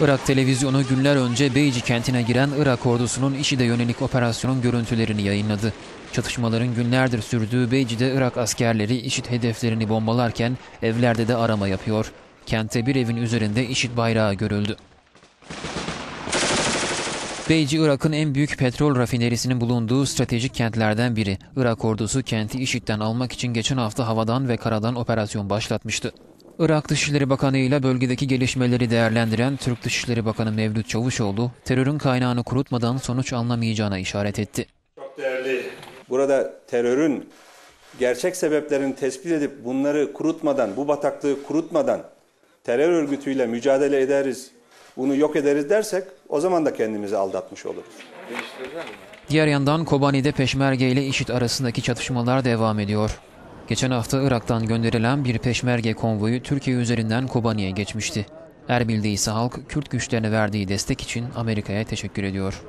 Irak televizyonu günler önce Beyci kentine giren Irak ordusunun IŞİD'e yönelik operasyonun görüntülerini yayınladı. Çatışmaların günlerdir sürdüğü Beyci'de Irak askerleri IŞİD hedeflerini bombalarken evlerde de arama yapıyor. Kentte bir evin üzerinde IŞİD bayrağı görüldü. Beyci, Irak'ın en büyük petrol rafinerisinin bulunduğu stratejik kentlerden biri. Irak ordusu kenti IŞİD'den almak için geçen hafta havadan ve karadan operasyon başlatmıştı. Irak Dışişleri Bakanı ile bölgedeki gelişmeleri değerlendiren Türk Dışişleri Bakanı Mevlüt Çavuşoğlu, terörün kaynağını kurutmadan sonuç alınamayacağına işaret etti. Çok değerli. Burada terörün gerçek sebeplerini tespit edip bunları kurutmadan, bu bataklığı kurutmadan terör örgütüyle mücadele ederiz, bunu yok ederiz dersek o zaman da kendimizi aldatmış oluruz. Diğer yandan Kobani'de Peşmerge ile IŞİD arasındaki çatışmalar devam ediyor. Geçen hafta Irak'tan gönderilen bir Peşmerge konvoyu Türkiye üzerinden Kobani'ye geçmişti. Erbil'de ise halk Kürt güçlerine verdiği destek için Amerika'ya teşekkür ediyor.